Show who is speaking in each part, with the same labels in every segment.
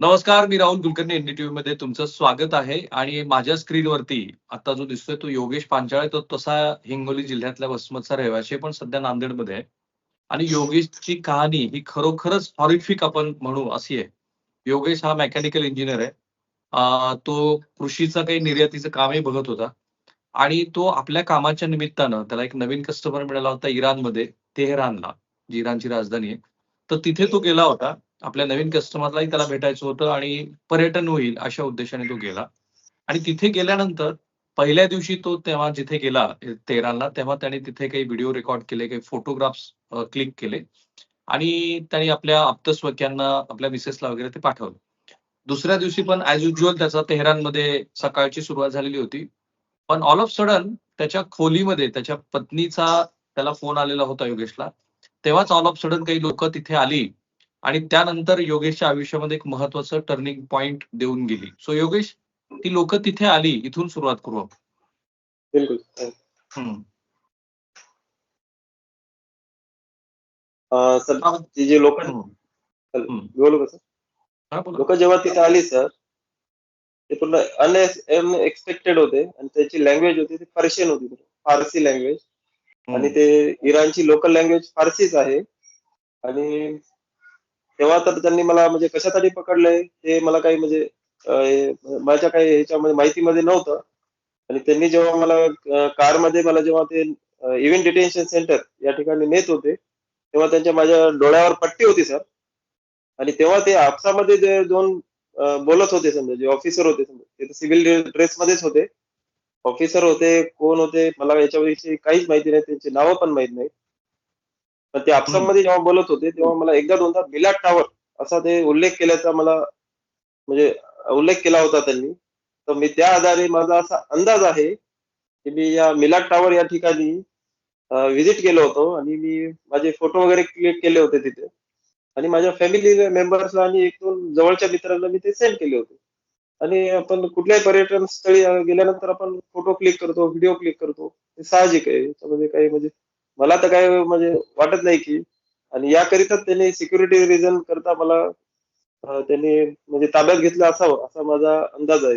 Speaker 1: नमस्कार मी राहुल कुलकर्णी एनडीटीव्ही मध्ये तुमचं स्वागत आहे. आणि माझ्या स्क्रीनवरती आता जो दिसतोय तो योगेश पांचाळे तो तसा हिंगोली जिल्ह्यातल्या वसमतचा रहिवासी पण सध्या नांदेडमध्ये आहे. आणि योगेशची कहाणी ही खरोखरच हॉरिफिक आपण म्हणू अशी आहे. योगेश हा मेकॅनिकल इंजिनियर आहे. तो कृषीचं काही निर्यातीचं कामही बघत होता. आणि तो आपल्या कामाच्या निमित्तानं त्याला एक नवीन कस्टमर मिळाला होता इराणमध्ये तेहरानला जी इराणची राजधानी आहे. तर तिथे तो गेला होता. आपल्या नवीन कस्टमरलाही त्याला भेटायचं होतं आणि पर्यटन होईल अशा उद्देशाने तो गेला. आणि तिथे गेल्यानंतर पहिल्या दिवशी तो तेव्हा जिथे गेला तेहरानला तेव्हा त्याने तिथे काही व्हिडिओ रेकॉर्ड केले काही फोटोग्राफ्स क्लिक केले. आणि त्यांनी आपल्या आप्तस्वक्यांना आपल्या मिसेसला वगैरे ते पाठवलं. दुसऱ्या दिवशी पण ऍज युजल त्याचा तेहरानमध्ये सकाळची सुरुवात झालेली होती. पण ऑल ऑफ सडन त्याच्या खोलीमध्ये त्याच्या पत्नीचा त्याला फोन आलेला होता योगेशला. तेव्हाच ऑल ऑफ सडन काही लोक तिथे आली. आणि त्यानंतर योगेशच्या आयुष्यामध्ये एक महत्वाचं टर्निंग पॉइंट देऊन गेली. सो योगेश ती लोक तिथे आली इथून सुरुवात करू आपण.
Speaker 2: जे लोक. लोक जेव्हा तिथे आली सर ते पूर्ण अनएक्सपेक्टेड होते आणि त्याची लँग्वेज होती ती पर्शियन होती फारसी लँग्वेज आणि. ते इराणची लोकल लँग्वेज फारसीच आहे. आणि तेव्हा तर त्यांनी मला म्हणजे कशासाठी पकडलंय ते मला काही म्हणजे माझ्या काही ह्याच्यामध्ये माहितीमध्ये नव्हतं. आणि त्यांनी जेव्हा मला कारमध्ये मला जेव्हा ते इव्हेंट डिटेन्शन सेंटर या ठिकाणी नेत होते तेव्हा त्यांच्या माझ्या डोळ्यावर पट्टी होती सर. आणि तेव्हा ते आपसामध्ये जे दोन बोलत होते समजा जे ऑफिसर होते समजा ते सिव्हिल ड्रेसमध्येच होते. ऑफिसर होते कोण होते मला याच्याविषयी काहीच माहिती नाही त्यांची नावं पण माहीत नाही पण ते आपसामध्ये जेव्हा बोलत होते तेव्हा मला एकदा दोनदा मिलाट टावर असा ते उल्लेख केल्याचा मला म्हणजे उल्लेख केला होता त्यांनी. तर मी त्या आधारे माझा असा अंदाज आहे की मी या मिलाट टावर या ठिकाणी व्हिजिट केलो होतो आणि मी माझे फोटो वगैरे क्लिक केले होते तिथे. आणि माझ्या फॅमिली मेंबर्सला आणि एक दोन जवळच्या मित्रांना मी ते सेंड केले होते. आणि आपण कुठल्याही पर्यटन स्थळी गेल्यानंतर आपण फोटो क्लिक करतो व्हिडिओ क्लिक करतो. हे साहजिक आहे. याच्यामध्ये काही म्हणजे मला तर काय म्हणजे वाटत नाही की आणि याकरिता त्यांनी सिक्युरिटी रिझन करता मला त्यांनी म्हणजे ताब्यात घेतलं असावं असा माझा अंदाज आहे.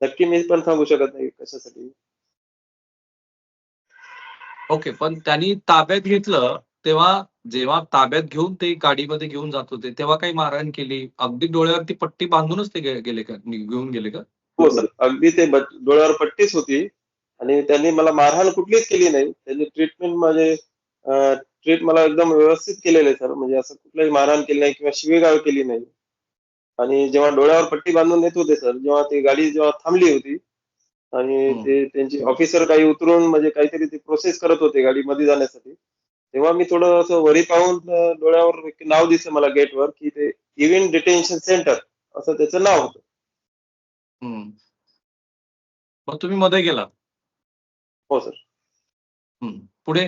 Speaker 2: नक्की मी पण सांगू शकत नाही कशासाठी.
Speaker 1: ओके पण त्यांनी ताब्यात घेतलं तेव्हा जेव्हा ताब्यात घेऊन ते गाडीमध्ये घेऊन जात होते तेव्हा काही मारहाण केली? अगदी डोळ्यावरती पट्टी बांधूनच ते गेले का? घेऊन गेले का?
Speaker 2: हो सर अगदी ते डोळ्यावर पट्टीच होती. आणि त्यांनी मला मारहाण कुठलीच केली नाही. त्यांनी ट्रीटमेंट माझे ट्रीट मला एकदम व्यवस्थित केलेलं सर म्हणजे असं कुठलंही मारहाण केली नाही किंवा शिवीगाळ केली नाही. आणि जेव्हा डोळ्यावर पट्टी बांधून येत होते सर जेव्हा ती गाडी जेव्हा थांबली होती आणि. ते त्यांची ऑफिसर काही उतरून म्हणजे काहीतरी ती प्रोसेस करत होते गाडी मध्ये जाण्यासाठी. तेव्हा मी थोडं असं वरी पाहून डोळ्यावर नाव दिसलं मला गेटवर की ते इव्हेंट डिटेन्शन सेंटर असं त्याचं नाव होतं.
Speaker 1: मग तुम्ही मध्ये गेला
Speaker 2: हो सर.
Speaker 1: पुढे?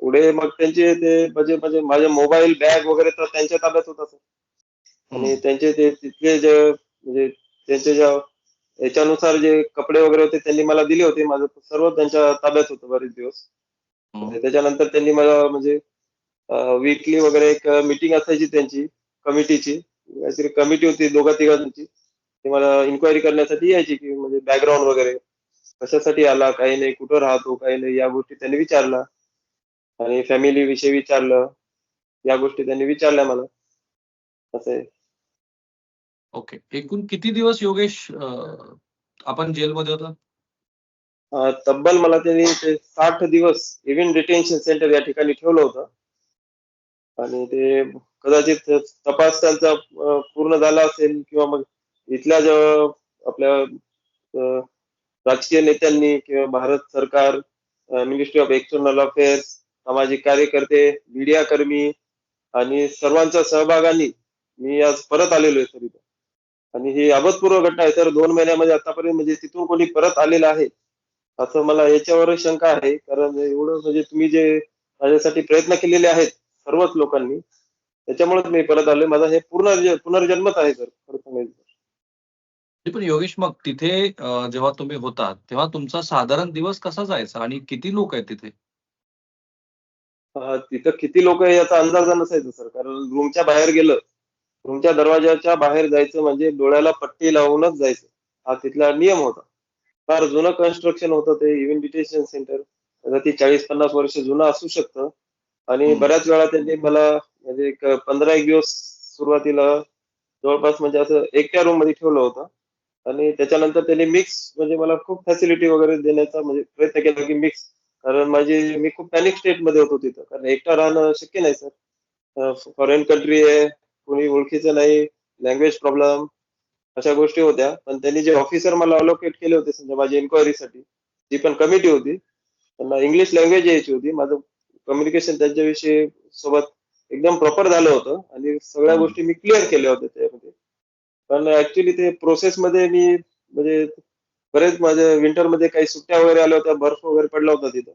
Speaker 2: पुढे मग त्यांचे ते म्हणजे म्हणजे माझे मोबाईल बॅग वगैरे तर त्यांच्या ताब्यात होता सर. आणि त्यांचे ते तिथले जे म्हणजे त्यांचे ज्या याच्यानुसार जे कपडे वगैरे होते त्यांनी मला दिले होते. माझं सर्व त्यांच्या ताब्यात होतं बरेच दिवस. त्याच्यानंतर त्यांनी मला म्हणजे वीकली वगैरे एक मीटिंग असायची त्यांची कमिटीची. काहीतरी कमिटी होती दोघा तिघांची. ते मला इन्क्वायरी करण्यासाठी यायची की म्हणजे बॅकग्राऊंड वगैरे. कशासाठी आला काही नाही कुठं राहतो काही नाही या गोष्टी त्यांनी विचारला आणि फॅमिली विषयी विचारलं या गोष्टी त्यांनी विचारल्या मला. असं आहे.
Speaker 1: ओके एकूण किती दिवस योगेश आपण जेलमध्ये होता?
Speaker 2: तब्बल मला त्यांनी ते साठ दिवस इव्हेंट डिटेन्शन सेंटर या ठिकाणी ठेवलं होतं. आणि ते कदाचित तपास त्यांचा पूर्ण झाला असेल किंवा मग इथल्या जो आपल्या राजकीय नेत्यांनी किंवा भारत सरकार मिनिस्ट्री ऑफ एक्सटर्नल अफेअर्स सामाजिक कार्यकर्ते मीडिया कर्मी आणि सर्वांच्या सहभागाने मी आज परत आलेलो आहे सर इथं. आणि ही अभूतपूर्व घटना आहे तर दोन महिन्यामध्ये आतापर्यंत म्हणजे तिथून कोणी परत आलेलं आहे असं मला याच्यावर शंका आहे. कारण एवढं म्हणजे तुम्ही जे माझ्यासाठी प्रयत्न केलेले आहेत सर्वच लोकांनी त्याच्यामुळेच मी परत आलोय. माझा हे पूर्ण पुनर्जन्मच आहे सर खरं सांगायचं
Speaker 1: पण योगेश मग तिथे जेव्हा तुम्ही होता तेव्हा तुमचा साधारण दिवस कसा जायचा आणि किती लोक आहेत तिथे?
Speaker 2: तिथं किती लोक याचा अंदाज नसायचा सर कारण रूमच्या बाहेर गेलं रूमच्या दरवाजाच्या बाहेर जायचं म्हणजे डोळ्याला पट्टी लावूनच जायचं. हा तिथला नियम होता. फार जुनं कन्स्ट्रक्शन होतं ते इव्हन डिटेन्शन सेंटर ती चाळीस पन्नास वर्ष जुनं असू शकतं. आणि. बऱ्याच वेळा त्यांनी मला म्हणजे एक पंधरा एक दिवस सुरुवातीला जवळपास म्हणजे असं एकट्या रूममध्ये ठेवलं होतं. आणि त्याच्यानंतर त्यांनी मिक्स म्हणजे मला खूप फॅसिलिटी वगैरे देण्याचा म्हणजे प्रयत्न केला की मिक्स कारण माझी मी खूप पॅनिक स्टेटमध्ये होतो तिथं. कारण एकटा राहणं शक्य नाही सर फॉरेन कंट्री आहे कोणी ओळखीचं नाही लँग्वेज प्रॉब्लेम अशा गोष्टी होत्या. पण त्यांनी जे ऑफिसर मला अलोकेट केले होते समजा माझ्या इन्क्वायरीसाठी जी पण कमिटी होती. त्यांना इंग्लिश लँग्वेज यायची होती. माझं कम्युनिकेशन त्यांच्याविषयी सोबत एकदम प्रॉपर झालं होतं. आणि सगळ्या. गोष्टी मी क्लिअर केल्या होत्या त्यामध्ये. पण ऍक्च्युली ते प्रोसेस मध्ये मी म्हणजे बरेच माझ्या विंटरमध्ये काही सुट्ट्या वगैरे आल्या होत्या बर्फ वगैरे पडला होता तिथं.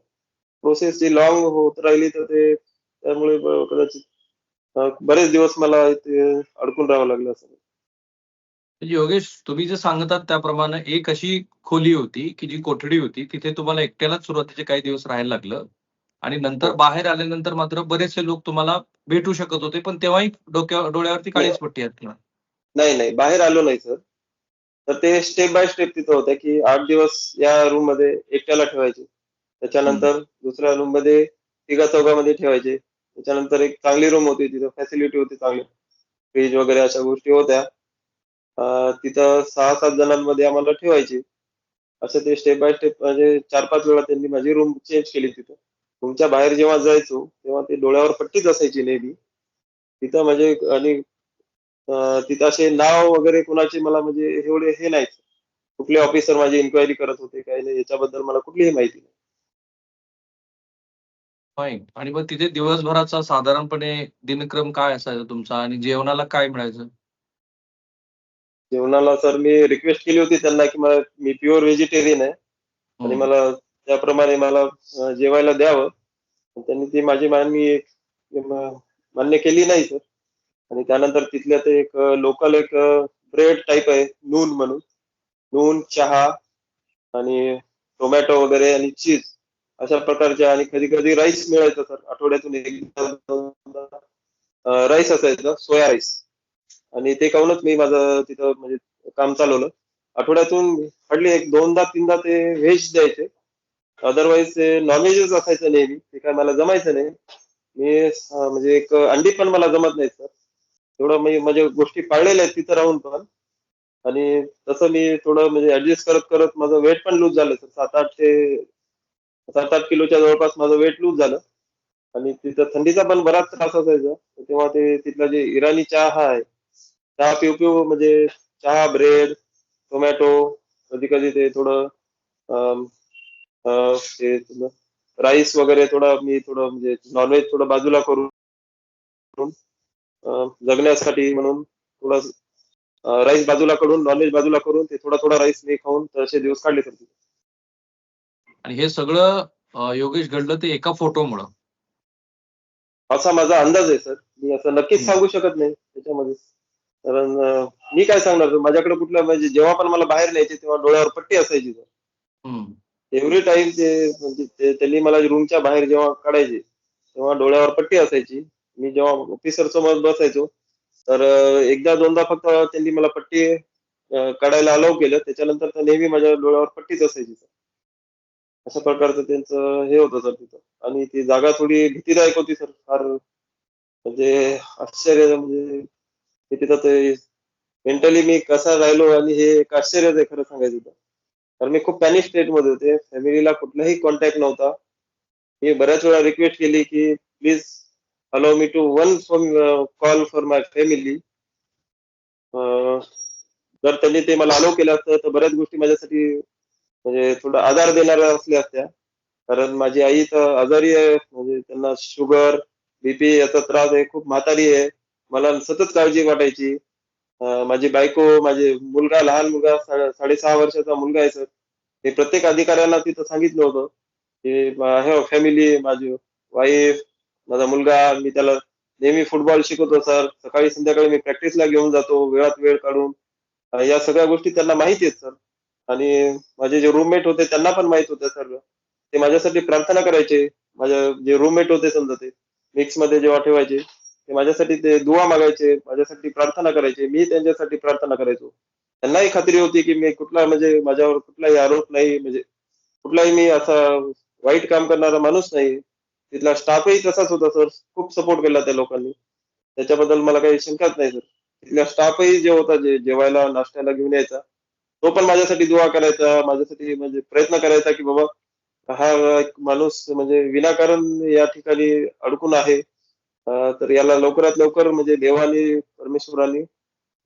Speaker 2: प्रोसेस जी लॉंग होत राहिली तर ते त्यामुळे कदाचित बरेच दिवस मला इथे अडकून राहावं लागलं असं.
Speaker 1: योगेश तुम्ही जे सांगतात त्याप्रमाणे एक अशी खोली होती की जी कोठडी होती तिथे तुम्हाला एकट्यालाच सुरुवातीचे काही दिवस राहायला लागलं. आणि नंतर
Speaker 2: हो.
Speaker 1: बाहेर आल्यानंतर मात्र बरेचसे लोक तुम्हाला भेटू शकत होते पण तेव्हाही डोक्या डोळ्यावरती काळीच पट्टी असते
Speaker 2: नाही नाही. बाहेर आलो नाही सर तर ते स्टेप बाय स्टेप तिथं होत्या की आठ दिवस या रूममध्ये एकट्याला ठेवायचे. त्याच्यानंतर दुसऱ्या रूममध्ये तिघा चौघामध्ये ठेवायचे. त्याच्यानंतर एक चांगली रूम होती तिथं. फॅसिलिटी होती चांगली. फ्रीज वगैरे अशा गोष्टी होत्या. तिथं सहा सात जणांमध्ये आम्हाला ठेवायची. असं ते स्टेप बाय स्टेप म्हणजे चार पाच वेळा त्यांनी माझी रूम चेंज केली तिथं. रूमच्या बाहेर जेव्हा जायचो तेव्हा ते डोळ्यावर पट्टीच असायची नेहमी. तिथं म्हणजे आणि तिथं असे नाव वगैरे कुणाचे मला म्हणजे एवढे हे नाही कुठले ऑफिसर माझी इन्क्वायरी करत होते काही नाही याच्याबद्दल मला कुठलीही माहिती नाही.
Speaker 1: आणि मग तिथे दिवसभराचा साधारणपणे दिनक्रम काय असायचा तुमचा? आणि जेवणाला काय मिळायचं?
Speaker 2: जेवणाला सर मी रिक्वेस्ट केली होती त्यांना की मला मी प्युअर व्हेजिटेरियन आहे. आणि. मला त्याप्रमाणे मला जेवायला द्यावं. त्यांनी ती माझी मागणी मान्य केली नाही सर. आणि त्यानंतर तिथल्या ते एक लोकल एक ब्रेड टाईप आहे नून म्हणून. नून चहा आणि टोमॅटो वगैरे आणि चीज अशा प्रकारच्या आणि कधी कधी राईस मिळायचं सर आठवड्यातून एकदा राईस असायचं सोया राईस आणि ते खाऊनच मी माझं तिथं म्हणजे काम चालवलं. आठवड्यातून हार्डली एक दोनदा तीनदा ते व्हेज द्यायचे. अदरवाईज ते नॉनव्हेजच असायचं नेहमी. ते काय मला जमायचं नाही. मी म्हणजे एक अंडी पण मला जमत नाही सर तेवढं म्हणजे माझ्या गोष्टी पाळलेल्या आहेत तिथं राहून पण. आणि तसं मी थोडं म्हणजे ऍडजस्ट करत करत माझं वेट पण लूज झालं. सर सात आठ ते सात आठ किलोच्या जवळपास माझं वेट लूज झालं. आणि तिथं थंडीचा पण बराच त्रास असायचा. तेव्हा ते तिथला जे इराणी चहा आहे चहा पिऊ पिऊ म्हणजे चहा ब्रेड टोमॅटो कधी कधी ते थोडं ते राईस वगैरे थोडं मी थोडं म्हणजे नॉनव्हेज थोडं बाजूला करून जगण्यासाठी म्हणून थोडं राईस बाजूला करून नॉनव्हेज बाजूला करून ते थोडा थोडा राईस मी खाऊन तसे दिवस काढले सर
Speaker 1: आणि हे सगळं योगेश घडलं ते एका फोटोमुळं
Speaker 2: असा माझा अंदाज आहे सर मी असं नक्कीच. सांगू शकत नाही त्याच्यामध्ये कारण मी काय सांगणार? माझ्याकडे कुठलं म्हणजे जेव्हा पण मला बाहेर न्यायचे तेव्हा डोळ्यावर पट्टी असायची सर. एव्हरी टाइम ते म्हणजे त्यांनी मला रूमच्या बाहेर जेव्हा काढायचे तेव्हा डोळ्यावर पट्टी असायची मी जेव्हा ऑफिसर समोर बसायचो तर एकदा दोनदा फक्त त्यांनी मला पट्टी काढायला अलाव केलं. त्याच्यानंतर तर नेहमी माझ्या डोळ्यावर पट्टीच असायची सर. अशा प्रकारचं त्यांचं हे होतं सर तिथं. आणि ती जागा थोडी भीतीदायक होती सर. फार म्हणजे आश्चर्य म्हणजे तिथं ते मेंटली मी कसा राहिलो आणि हे एक आश्चर्यच आहे खरं सांगायचं तर. कारण मी खूप पॅनिक स्टेटमध्ये होते. फॅमिलीला कुठलाही कॉन्टॅक्ट नव्हता. मी बऱ्याच वेळा रिक्वेस्ट केली की please allow me to one phone call for my family जर त्यांनी ते मला अलाव केलं असतं तर बऱ्याच गोष्टी माझ्यासाठी म्हणजे थोडा आधार देणाऱ्या असल्या असत्या. कारण माझी आई तर आजारी आहे म्हणजे त्यांना शुगर बीपी याचा त्रास आहे खूप म्हातारी आहे. मला सतत काळजी वाटायची. माझी बायको माझे मुलगा लहान मुलगा साडेसहा वर्षाचा मुलगा आहे सर. हे प्रत्येक अधिकाऱ्यांना तिथं सांगितलं होतं. की फॅमिली माझी वाईफ माझा मुलगा मी त्याला नेहमी फुटबॉल शिकवतो सर सकाळी संध्याकाळी मी प्रॅक्टिसला घेऊन जातो वेळात वेळ काढून. या सगळ्या गोष्टी त्यांना माहिती आहेत सर आणि माझे जे रूममेट होते त्यांना पण माहीत होते सर ते माझ्यासाठी प्रार्थना करायचे. माझ्या जे रूममेट होते समजा ते मिक्समध्ये जेव्हा ठेवायचे ते माझ्यासाठी ते दुवा मागायचे माझ्यासाठी प्रार्थना करायचे. मी त्यांच्यासाठी प्रार्थना करायचो. त्यांनाही खात्री होती की मी कुठला म्हणजे माझ्यावर कुठलाही आरोप नाही म्हणजे कुठलाही मी असा वाईट काम करणारा माणूस नाही. तिथला स्टाफही तसाच होता सर खूप सपोर्ट केला त्या लोकांनी. त्याच्याबद्दल मला काही शंकाच नाही सर तिथला स्टाफही जे होता जे जेवायला नाश्त्याला घेऊन यायचा तो पण माझ्यासाठी दुवा करायचा माझ्यासाठी म्हणजे प्रयत्न करायचा की बाबा हा माणूस म्हणजे विनाकारण या ठिकाणी अडकून आहे. तर याला लवकरात लवकर म्हणजे देवाने परमेश्वराने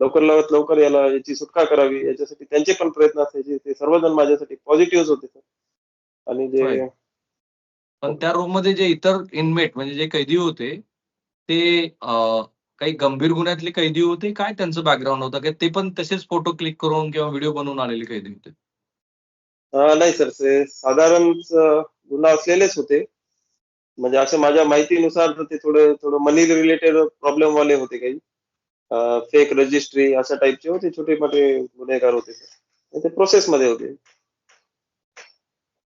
Speaker 2: लवकर लवकर लवकर याला याची सुटका करावी. याच्यासाठी त्यांचे पण प्रयत्न असायचे. ते सर्वजण माझ्यासाठी पॉझिटिव्ह होते सर आणि जे
Speaker 1: पण त्या रूममध्ये जे इतर इनमेट म्हणजे जे कैदी होते ते काही गंभीर गुन्ह्यातले कैदी होते? काय त्यांचं बॅकग्राऊंड होतं? की ते पण तसेच फोटो क्लिक करून किंवा व्हिडिओ बनवून आलेले कैदी होते?
Speaker 2: नाही सर ते साधारण गुन्हा असलेलेच होते. म्हणजे असं माझ्या माहितीनुसार ते थोडं थोडं मनी रिलेटेड प्रॉब्लेम वाले होते काही. फेक रजिस्ट्री अशा टाईपचे होते. छोटे मोठे गुन्हेगार होते सर ते प्रोसेसमध्ये होते.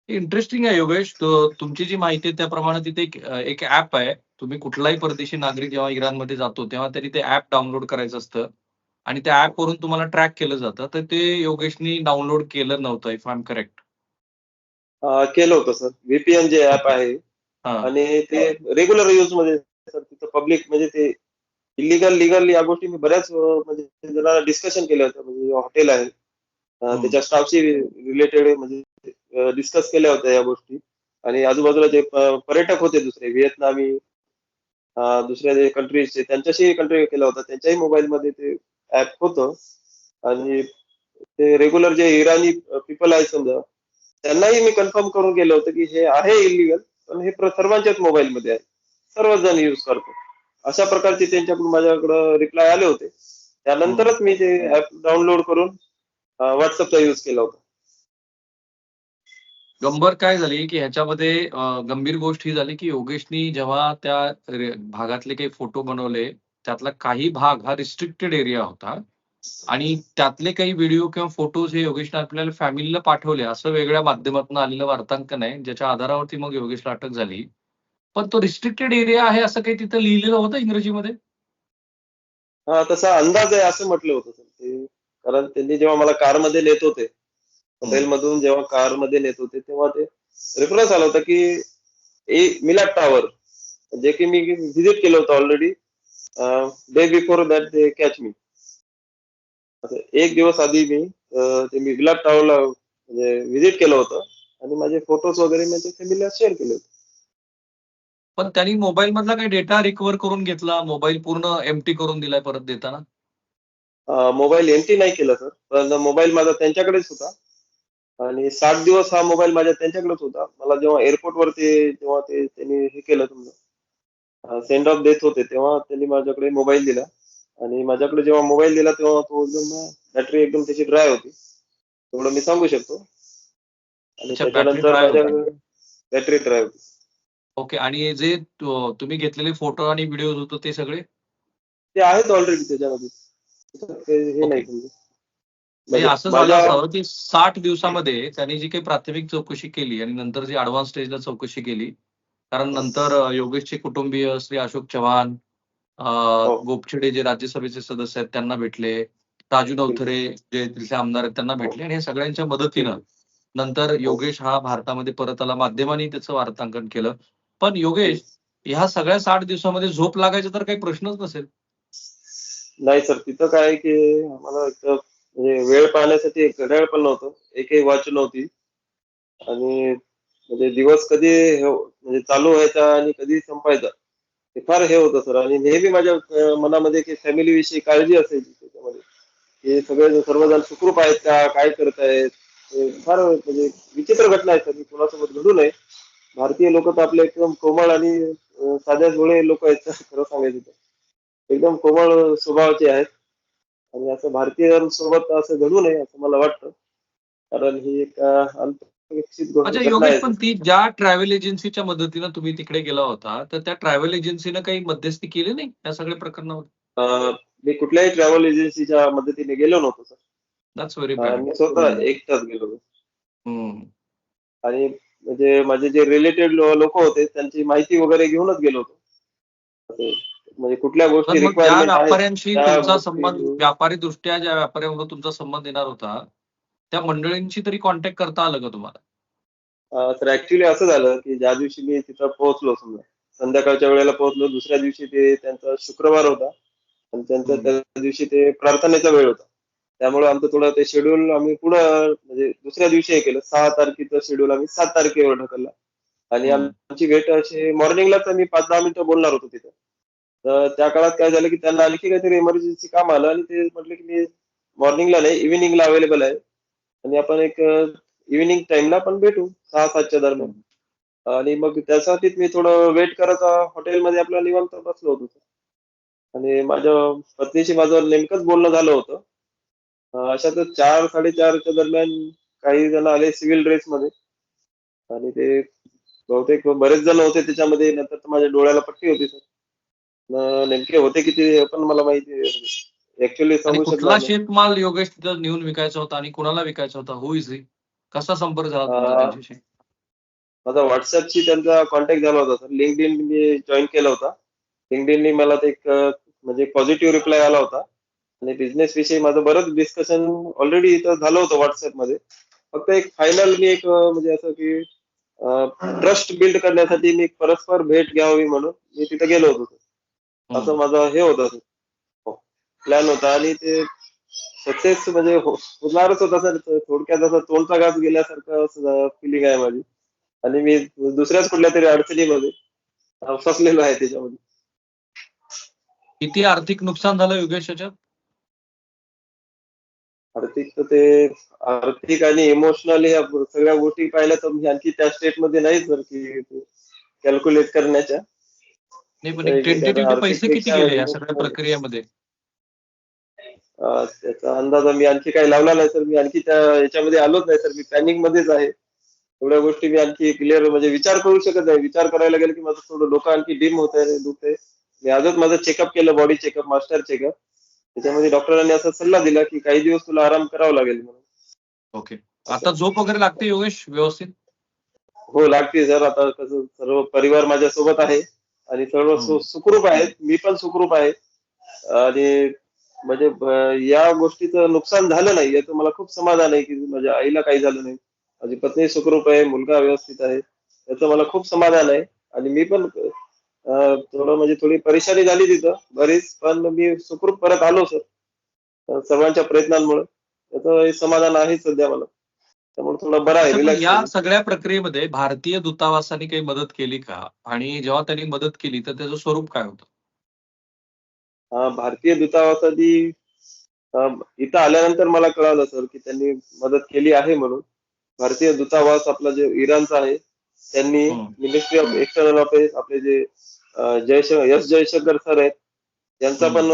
Speaker 1: इंटरेस्टिंग आहे योगेश. तो- तुमची जी माहिती आहे त्याप्रमाणे तिथे एक एक ऍप आहे. तुम्ही कुठलाही परदेशी नागरिक जेव्हा इराणमध्ये जातो तेव्हा तरी ते ऍप डाउनलोड करायचं असतं. आणि त्या ऍप वरून तुम्हाला ट्रॅक केलं जातं. तर ते योगेशनी डाउनलोड केलं नव्हतं इफ आय एम करेक्ट
Speaker 2: केलं होतं सर. व्हीपीएन जे ऍप आहे. आणि ते रेग्युलर यूजमध्ये सर तिथं पब्लिक म्हणजे ते इलिगल लिगल या गोष्टी मी बऱ्याच म्हणजे डिस्कशन केलं होतं म्हणजे हॉटेल आहे. त्याच्या स्टाफशी रिलेटेड म्हणजे डिस्कस केल्या होत्या या गोष्टी. आणि आजूबाजूला जे पर्यटक होते दुसरे व्हिएतनामी दुसऱ्या जे कंट्रीजचे त्यांच्याशी कंट्री केला होता. त्यांच्याही मोबाईलमध्ये ते ऍप होतं. आणि ते रेग्युलर जे इराणी पीपल आहेत समजा त्यांनाही मी कन्फर्म करून गेलं होतं की हे आहे इलिगल पण हे सर्वांच्याच सर्वांच्याच मोबाईलमध्ये आहे. सर्वच जण युज करतो. अशा प्रकारचे त्यांच्याकडून माझ्याकडं रिप्लाय आले होते. त्यानंतरच मी ते ऍप डाउनलोड करून व्हॉट्सअपचा युज केला होता.
Speaker 1: गंबर काय झाली की ह्याच्यामध्ये गंभीर गोष्ट ही झाली की योगेशनी जेव्हा त्या भागातले काही फोटो बनवले त्यातला काही भाग हा रिस्ट्रिक्टेड एरिया होता. आणि त्यातले काही व्हिडिओ किंवा फोटोज हे योगेशने आपल्याला फॅमिलीला पाठवले असं वेगळ्या माध्यमातून आलेलं वार्तांकन आहे ज्याच्या आधारावरती मग योगेशला अटक झाली. पण तो रिस्ट्रिक्टेड एरिया आहे असं काही तिथं लिहिलेलं होतं इंग्रजीमध्ये?
Speaker 2: हा तसा अंदाज आहे असं म्हटलं होतं. कारण त्यांनी जेव्हा मला कारमध्ये नेत होते हॉटेलमधून जेव्हा कारमध्ये नेत होते तेव्हा ते रेफरन्स आला होता की ए मिलाट टॉवर जे की मी व्हिजिट केलं होतं already day before that they catch me एक दिवस आधी मी ते मी मिलाट टॉवरला म्हणजे व्हिजिट केलं होतं आणि माझे फोटोज वगैरे मी ते फॅमिलीला शेअर केले होते.
Speaker 1: पण त्यांनी मोबाईल मधला काही डेटा रिकव्हर करून घेतला? मोबाईल पूर्ण एम्प्टी करून दिलाय परत देताना?
Speaker 2: मोबाईल एमटी नाही केला सर पण मोबाईल माझा त्यांच्याकडेच होता. आणि सात दिवस हा मोबाईल माझ्या त्यांच्याकडेच होता. मला जेव्हा एअरपोर्ट वरती जेव्हा ते त्यांनी हे केलं तुमचं सेंड ऑफ देत होते तेव्हा त्यांनी माझ्याकडे मोबाईल दिला. आणि माझ्याकडे जेव्हा मोबाईल दिला तेव्हा तो एकदम बॅटरी एकदम त्याची ड्राय होती. तेवढं मी सांगू शकतो. आणि त्याच्यानंतर
Speaker 1: dry होती.
Speaker 2: माझ्या बॅटरी ड्राय होती.
Speaker 1: ओके आणि जे तुम्ही घेतलेले फोटो आणि व्हिडिओ होतो ते सगळे?
Speaker 2: ते आहेत ऑलरेडी त्याच्यामध्ये. हे नाही.
Speaker 1: म्हणजे असं झालं की साठ दिवसामध्ये त्यांनी जी काही प्राथमिक चौकशी केली आणि नंतर जी ऍडव्हान्स स्टेजला चौकशी केली कारण नंतर योगेशचे कुटुंबीय श्री अशोक चव्हाण
Speaker 2: हो.
Speaker 1: गोपछडे जे राज्यसभेचे सदस्य आहेत त्यांना भेटले राजू नवथरे जे तिथले आमदार आहेत त्यांना भेटले आणि या सगळ्यांच्या मदतीनं नंतर योगेश हा भारतामध्ये परत आला. माध्यमांनी त्याचं वार्तांकन केलं. पण योगेश ह्या सगळ्या साठ दिवसामध्ये झोप लागायचा तर काही प्रश्नच नसेल.
Speaker 2: नाही सर तिथं काय की एक म्हणजे वेळ पाहण्यासाठी एक घड्याळ पण नव्हतं एकही वॉच नव्हती. आणि म्हणजे दिवस कधी म्हणजे चालू व्हायचा आणि कधी संपायचा ते फार हे होतं सर आणि नेहमी माझ्या मनामध्ये की फॅमिली विषयी काळजी असायची त्याच्यामध्ये. हे सगळे सर्वजण सुखरूप आहेत का काय करतायत? हे फार म्हणजे विचित्र घटना आहे सर कोणासोबत घडू नये. भारतीय लोक तर आपले एकदम कोमळ आणि साध्या डोळे लोक आहेत खरं सांगायचं तर. एकदम कोमळ स्वभावाचे आहेत. आणि असं भारतीयांसोबत असं घडू नये असं मला वाटतं. कारण ही एक
Speaker 1: अच्छा योगेश पण ती ज्या ट्रॅव्हल एजन्सीच्या मदतीनं तुम्ही तिकडे गेला होता तर त्या ट्रॅव्हल एजन्सीनं काही मध्यस्थी केली नाही या सगळ्या प्रकरणावर?
Speaker 2: मी कुठल्याही ट्रॅव्हल एजन्सीच्या मदतीने गेलो नव्हतो सर. मी स्वतः एकटाच गेलो होतो. आणि म्हणजे माझे जे रिलेटेड लोक होते त्यांची माहिती वगैरे घेऊनच गेलो होतो. म्हणजे कुठल्या गोष्टी
Speaker 1: ज्या व्यापाऱ्यांशी तुमचा संबंध व्यापारी दृष्ट्या ज्या व्यापाऱ्यांबरोबर तुमचा संबंध येणार होता त्या मंडळींची तरी कॉन्टॅक्ट करता आलं का तुम्हाला?
Speaker 2: अं, तर ऍक्च्युली असं झालं की ज्या दिवशी मी तिथं पोहोचलो समजा संध्याकाळच्या वेळेला पोहोचलो दुसऱ्या दिवशी ते त्यांचा शुक्रवार होता आणि त्यांचा. त्या दिवशी ते प्रार्थनेचा वेळ होता. त्यामुळे आमचं थोडं ते शेड्यूल आम्ही पुढं म्हणजे दुसऱ्या दिवशी हे केलं सहा तारखेचं शेड्यूल आम्ही सात तारखेवर ढकलला. आणि. आमची भेट अशी मॉर्निंगलाच आम्ही पाच दहा मिनिटं बोलणार होतो तिथं. तर त्या काळात काय झालं की त्यांना आणखी काहीतरी इमर्जन्सी काम आलं आणि ते म्हटलं की मी मॉर्निंगला नाही इव्हिनिंगला अवेलेबल आहे. आणि आपण एक इव्हिनिंग टाइमला पण भेटू सहा सातच्या दरम्यान. आणि मग त्यासाठीच मी थोडं वेट करायचा हॉटेलमध्ये आपलं निवांत बसलो होतो. आणि माझ्या पत्नीशी माझं नेमकंच बोलणं झालं होतं. अं, अशातच चार साडेचारच्या दरम्यान काही जण आले सिव्हिल ड्रेसमध्ये आणि ते बहुतेक बरेच जण होते त्याच्यामध्ये नंतर तर माझ्या डोळ्याला पट्टी होती सर. नेमके होते किती पण मला माहिती ऍक्च्युली
Speaker 1: आणि
Speaker 2: सांगू
Speaker 1: कुठला शेतमाल योगेश तिथं नेऊन विकायचा होता आणि कुणाला विकायचा होता? हु इज ही कसा संपर्क झाला तुमचा
Speaker 2: अं,
Speaker 1: त्यांच्याशी?
Speaker 2: माझा व्हॉट्सअपशी त्यांचा कॉन्टॅक्ट झाला होता सर. लिंकड इन मी जॉईन केला होता. लिंकड इननी मला ते एक अं, म्हणजे पॉझिटिव्ह रिप्लाय आला होता. आणि बिझनेस विषयी माझं बरंच डिस्कशन ऑलरेडी इथं झालं होतं व्हॉट्सअपमध्ये फक्त एक फायनल मी एक अं, म्हणजे असं की ट्रस्ट बिल्ड करण्यासाठी मी एक परस्पर भेट घ्यावी म्हणून मी तिथे गेलो होतो. असं माझं हे होतं. प्लॅन होता आणि ते सक्सेस म्हणजे हो- होणारच होता सर थोडक्यात असं तोंडचा घास गेल्यासारखं फिलिंग आहे माझी. आणि मी दुसऱ्याच कुठल्या तरी अडचणीमध्ये फसलेलो आहे त्याच्यामध्ये.
Speaker 1: किती आर्थिक नुकसान झालं योगेश याच्यात?
Speaker 2: आर्थिक तर ते आर्थिक आणि इमोशनल या सगळ्या गोष्टी पाहिल्या तर मी आणखी त्या स्टेटमध्ये नाही सर की कॅल्क्युलेट करण्याच्या.
Speaker 1: नाही पण टेंटेटिव्ह पैसे किती गेले या सगळ्या प्रक्रियेमध्ये?
Speaker 2: त्याचा अंदाज मी आणखी काही लावला नाही सर मी आणखी त्या याच्यामध्ये आलोच नाही सर मी प्लॅनिंग मध्येच आहे. एवढ्या गोष्टी मी आणखी क्लिअर म्हणजे विचार करू शकत नाही. विचार करायला गेलं की माझं थोडं डोकं आणखी डिम होत आहे दुखत आहे मी आजच माझं चेकअप केलं बॉडी चेकअप मास्टर चेकअप त्याच्यामध्ये डॉक्टरांनी असा सल्ला दिला की काही दिवस तुला आराम करावा लागेल म्हणून.
Speaker 1: ओके. आता झोप वगैरे लागते योगेश? व्यवस्थित?
Speaker 2: हो लागते सर. आता कसं सर्व परिवार माझ्या सोबत आहे. आणि सर्व. सुखरूप आहेत. मी पण सुखरूप आहे. आणि म्हणजे या गोष्टीचं नुकसान झालं नाही याचं मला खूप समाधान आहे की माझ्या आईला काही झालं नाही. माझी पत्नी सुखरूप आहे मुलगा व्यवस्थित आहे. याचं मला खूप समाधान आहे. आणि मी पण थोडं म्हणजे थोडी परेशानी झाली तिथं बरीच पण मी सुखरूप परत आलो सर. सर्वांच्या प्रयत्नांमुळे. त्याचं समाधान आहे सध्या मला. त्यामुळे थोडं बरं आहे
Speaker 1: या सगळ्या प्रक्रियेमध्ये भारतीय दूतावासाने काही मदत केली का? आणि जेव्हा त्यांनी मदत केली तर त्याचं स्वरूप काय होतं?
Speaker 2: भारतीय दूतावासाची इथं आल्यानंतर मला कळालं सर की त्यांनी मदत केली आहे म्हणून. भारतीय दूतावास आपला जे इराणचा आहे त्यांनी. मिनिस्ट्री ऑफ एक्सटर्नल अफेअर्स आपले जे जयशंकर एस जयशंकर सर आहेत त्यांचा पण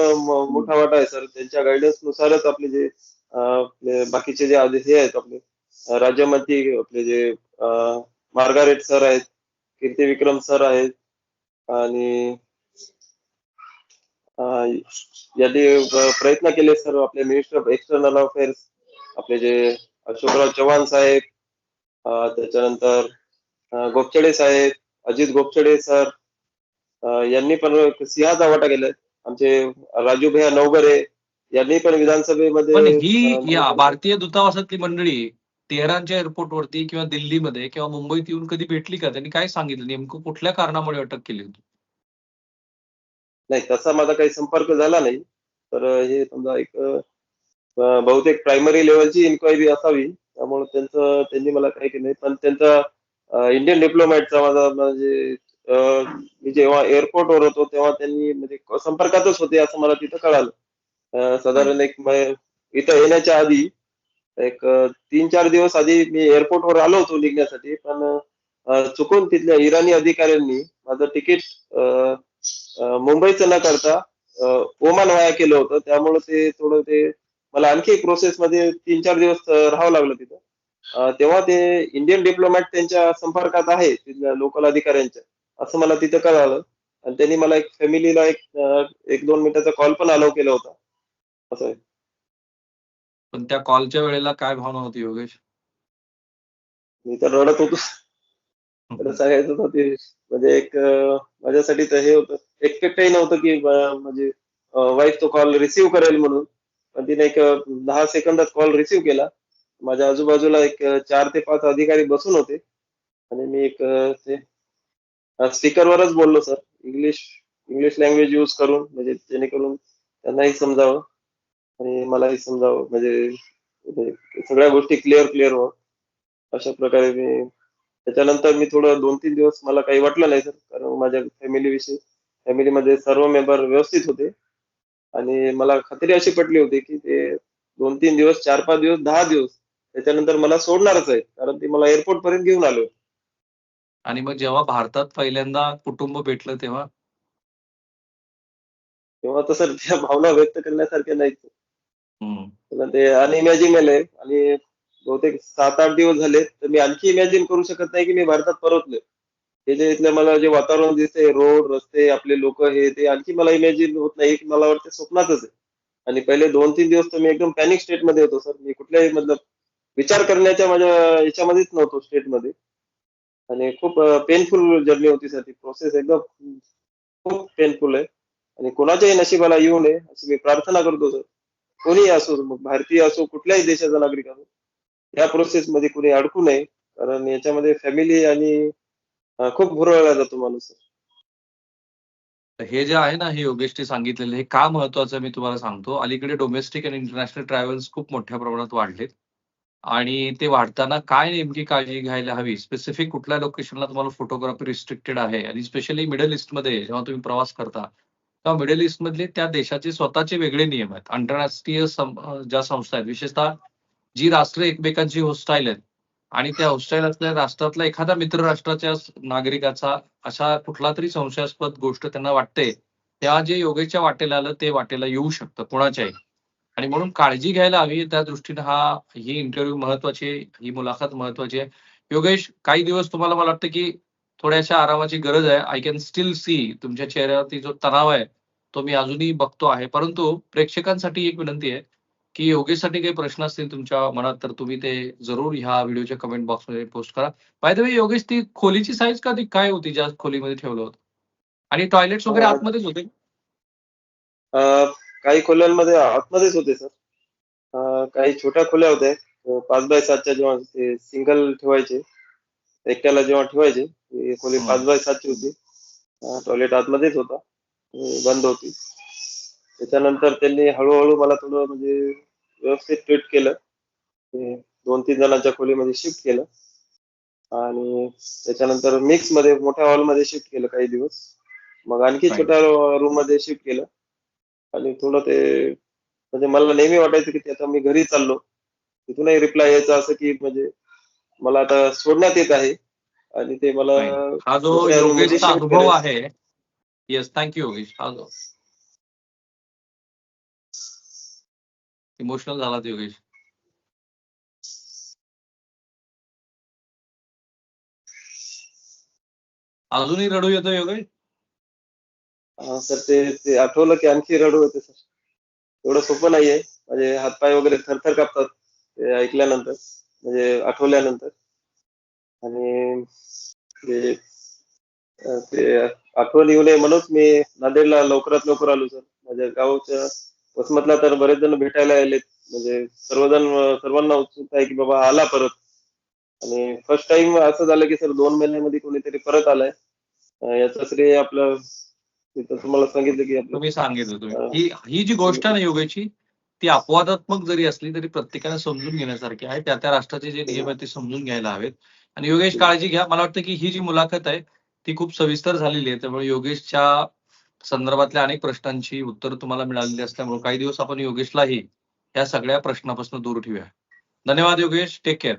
Speaker 2: मोठा वाटा आहे सर. त्यांच्या गायडन्स नुसारच आपले जे बाकीचे जे हे आहेत आपले अ, राज्यमंत्री आपले जे मार्गारेट सर आहेत कीर्ती विक्रम सर आहेत आणि यांनी प्रयत्न केले सर आपले मिनिस्टर ऑफ एक्सटर्नल अफेअर्स आपले जे अशोकराव चव्हाण साहेब त्याच्यानंतर अं, गोपछडे साहेब अजित गोपछडे सर यांनी पण सिंहाचा वाटा केलाय. आमचे राजू भैया नवगरे यांनी पण विधानसभेमध्ये
Speaker 1: ही भारतीय दूतावासातली मंडळी तेहरानच्या एअरपोर्ट वरती किंवा दिल्लीमध्ये किंवा मुंबईत येऊन कधी भेटली का? त्यांनी काय सांगितलं? नेमकं कुठल्या कारणामुळे अटक केली होती?
Speaker 2: नाही तसा माझा काही संपर्क झाला नाही. तर हे समजा एक बहुतेक प्रायमरी लेवलची इन्क्वायरी असावी. त्यामुळे त्यांचं त्यांनी मला काही केलं नाही. पण त्यांचा इंडियन डिप्लोमॅटचा माझा म्हणजे मी जेव्हा एअरपोर्टवर होतो तेव्हा त्यांनी म्हणजे संपर्कातच होते असं मला तिथं कळालं. साधारण एक इथं येण्याच्या आधी एक तीन चार दिवस आधी मी एअरपोर्टवर आलो होतो निघण्यासाठी पण चुकून तिथल्या इराणी अधिकाऱ्यांनी माझं तिकीट मुंबईचं न करता ओमान वाया केलं होतं. त्यामुळे ते थोडं ते मला आणखी प्रोसेस मध्ये तीन चार दिवस राहावं लागलं तिथं. तेव्हा ते इंडियन डिप्लोमॅट त्यांच्या संपर्कात आहे तिथल्या लोकल अधिकाऱ्यांच्या. असं मला तिथं कळालं. आणि त्यांनी मला एक फॅमिलीला एक एक दोन मिनिटाचा कॉल पण अलाव केला होता. असं आहे.
Speaker 1: पण त्या कॉलच्या वेळेला काय भावना होती योगेश?
Speaker 2: मी तर रडत होतो. सांगायचं होतं. ते म्हणजे एक माझ्यासाठी तर हे होतं. एक्सपेक्टही नव्हतं की म्हणजे वाईफ तो कॉल रिसिव्ह करेल म्हणून. पण तिने एक दहा सेकंदात कॉल रिसिव्ह केला. माझ्या आजूबाजूला एक चार ते पाच अधिकारी बसून होते. आणि मी एक ते स्पीकरवरच बोललो sir English English language use करून म्हणजे जेणेकरून त्यांनाही समजावं. आणि मलाही समजावं म्हणजे सगळ्या गोष्टी क्लिअर क्लिअर व्हावं अशा प्रकारे मी त्याच्यानंतर मी थोडं दोन तीन दिवस मला काही वाटलं नाही सर कारण माझ्या फॅमिली विषयी फॅमिलीमध्ये सर्व मेंबर व्यवस्थित होते. आणि मला खात्री अशी पटली होती की ते दोन तीन दिवस चार पाच दिवस दहा दिवस त्याच्यानंतर मला सोडणारच आहेत कारण ते मला एअरपोर्ट पर्यंत घेऊन आलो
Speaker 1: आणि मग जेव्हा भारतात पहिल्यांदा कुटुंब भेटलं तेव्हा?
Speaker 2: तेव्हा तर सर त्या भावना व्यक्त करण्यासारख्या नाहीत. ते अनइमॅजिनेबल आहे आणि बहुतेक सात आठ दिवस झाले तर मी आणखी इमॅजिन करू शकत नाही की मी भारतात परतलोय. हे जे इथलं मला जे वातावरण दिसते रोड रस्ते आपले लोक हे ते आणखी मला इमॅजिन होत नाही. की मला वाटतं स्वप्नातच आहे. आणि पहिले दोन तीन दिवस तर मी एकदम पॅनिक स्टेटमध्ये होतो सर मी कुठल्याही मतलब विचार करण्याच्या माझ्या याच्यामध्येच नव्हतो स्टेटमध्ये आणि खूप पेनफुल जर्नी होती सर ती प्रोसेस एकदम खूप पेनफुल आहे. आणि कोणाच्याही नशिबाला येऊ नये अशी मी प्रार्थना करतो सर कोणीही असो मग भारतीय असो कुठल्याही देशाचा नागरिक असो या प्रोसेस मध्ये कोणी अडकू नये. कारण याच्यामध्ये फॅमिली आणि खूप भुरळला जातो माणूस.
Speaker 1: हे जे आहे ना हे योगेशने सांगितलेलं हे का महत्वाचं मी तुम्हाला सांगतो. अलीकडे डोमेस्टिक आणि इंटरनॅशनल ट्रॅव्हल्स खूप मोठ्या प्रमाणात वाढलेत. आणि ते वाढताना काय नेमकी काळजी घ्यायला हवी? स्पेसिफिक कुठल्या लोकेशनला तुम्हाला फोटोग्राफी रिस्ट्रिक्टेड आहे? आणि स्पेशली मिडल ईस्टमध्ये जेव्हा तुम्ही प्रवास करता तेव्हा मिडल ईस्ट मधले त्या देशाचे स्वतःचे वेगळे नियम आहेत. आंतरराष्ट्रीय ज्या संस्था आहेत विशेषतः जी राष्ट्र एकमेकांची होस्टाईल आहेत आणि त्या होस्टाईल असलेल्या राष्ट्रातला एखादा मित्र राष्ट्राच्या नागरिकाचा अशा कुठला तरी संशयास्पद गोष्ट त्यांना वाटते त्या जे योगेच्या वाटेला आलं ते वाटेला येऊ शकतं कोणाच्याही. आणि म्हणून काळजी घ्यायला हवी त्या दृष्टीने हा ही इंटरव्ह्यू महत्वाची आहे ही मुलाखत महत्वाची आहे. योगेश काही दिवस तुम्हाला मला वाटतं की थोड्याशा आरामाची गरज आहे. आय कॅन स्टील सी तुमच्या चेहऱ्यावरती जो तणाव आहे तो मी अजूनही बघतो आहे. परंतु प्रेक्षकांसाठी एक विनंती आहे की योगेशसाठी काही प्रश्न असतील तुमच्या मनात तर तुम्ही ते जरूर ह्या व्हिडिओच्या कमेंट बॉक्समध्ये पोस्ट करा. बाय द वे योगेश ती खोलीची साईज का ती काय होती ज्या खोलीमध्ये ठेवलं होतं? आणि टॉयलेट्स वगैरे आतमध्येच होते?
Speaker 2: काही खोल्यांमध्ये आतमध्येच होते सर काही छोट्या खोल्या होत्या. पाच बाय सातच्या जेव्हा सिंगल ठेवायचे एकट्याला जेव्हा ठेवायचे खोली. पाच बाय सातची होती. टॉयलेट आतमध्येच होता. बंद होती. त्याच्यानंतर त्यांनी हळूहळू मला थोडं म्हणजे व्यवस्थित ट्रीट केलं. दोन तीन जणांच्या खोलीमध्ये शिफ्ट केलं. आणि त्याच्यानंतर मिक्समध्ये मोठ्या हॉलमध्ये शिफ्ट केलं काही दिवस. मग आणखी. छोट्या रूममध्ये शिफ्ट केलं. आणि थोडं ते म्हणजे मला नेहमी वाटायचं की आता मी घरी चाललो. तिथूनही रिप्लाय यायचा असं की म्हणजे मला आता सोडण्यात येत आहे. आणि ते मला
Speaker 1: हा जो योगेशचा अनुभव आहे. Yes thank you Yogesh. हा जो. इमोशनल झाला योगेश. अजूनही रडू येतो योगेश?
Speaker 2: हा सर ते ते आठवलं की आणखी रडू येते सर. एवढं सोपं नाहीये. माझे हातपाय वगैरे थरथर कापतात ते ऐकल्यानंतर. म्हणजे आठवल्यानंतर. आणि ते आठवण येऊ नये म्हणूनच मी नांदेडला लवकरात लवकर आलो सर. माझ्या गावच्या वसमतला तर बरेच जण भेटायला आलेत. म्हणजे सर्वजण सर्वांना उत्सुकता आहे की बाबा आला परत. आणि फर्स्ट टाइम असं झालं की सर दोन महिन्यामध्ये कोणीतरी परत आलाय. याचं श्रेय आपलं तुम्हाला सांगितलं की आपलं
Speaker 1: तुम्ही सांगितलं तुम्ही. हा. जी गोष्ट आहे ना योगेशची ती अपवादात्मक जरी असली तरी प्रत्येकाने समजून घेण्यासारखी आहे. त्या त्या राष्ट्राचे जे नियम आहेत ते समजून घ्यायला हवेत. आणि योगेश काळजी घ्या. मला वाटतं की ही जी मुलाखत आहे ती खूप सविस्तर झालेली आहे. त्यामुळे योगेशच्या संदर्भातल्या अनेक प्रश्नांची उत्तर तुम्हाला मिळालेली असल्यामुळे काही दिवस आपण योगेशलाही या सगळ्या प्रश्नापासून दूर ठेवूया. धन्यवाद योगेश. Take care